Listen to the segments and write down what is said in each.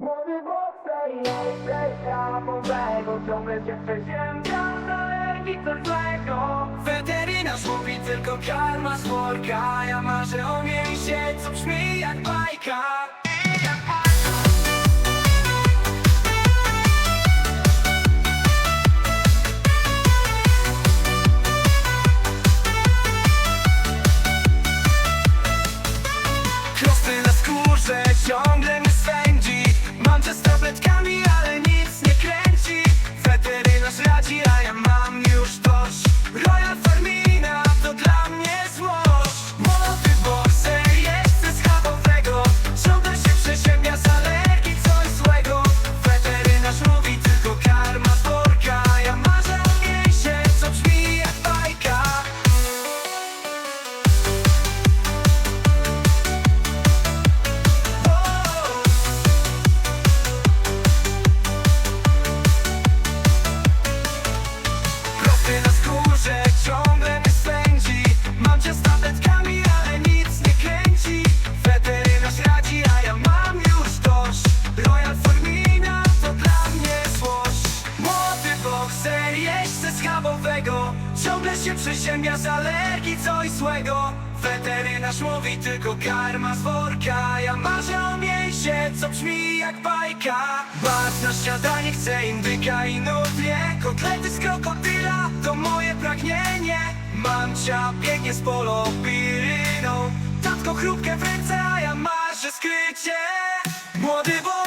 Mówię mocno i serca mądrego Ciągle się przeziębiam, zależy co złego. Weterynarz mówi tylko karma słodka Ja marzę o mięsie, co brzmi jak bajka. Jak bajka. schabowego. Ciągle się przyziemia z alergii co i złego. Weterynarz mówi tylko karma z worka. Ja marzę o mięsie, co brzmi jak bajka. Bart na śniadanie chcę indyka i nudnie Kotlety z krokodyla to moje pragnienie. Mamcia biegnie z polopiryną Tatko chrupkę w ręce, a ja marzę skrycie. Młody bo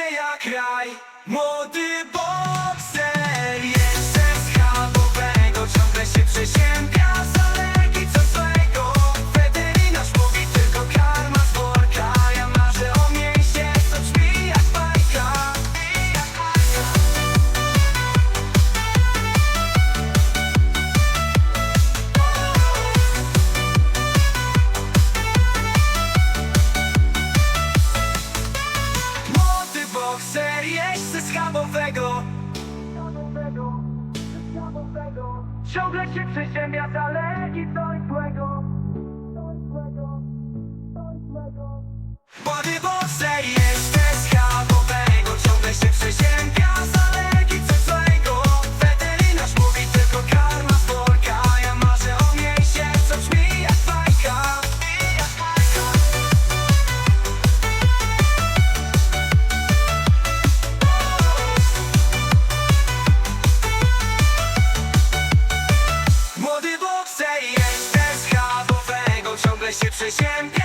się jak raj. Młody bo miejsce schabowego. Ciągle się przyziemia, ale nic złego. się przeziębić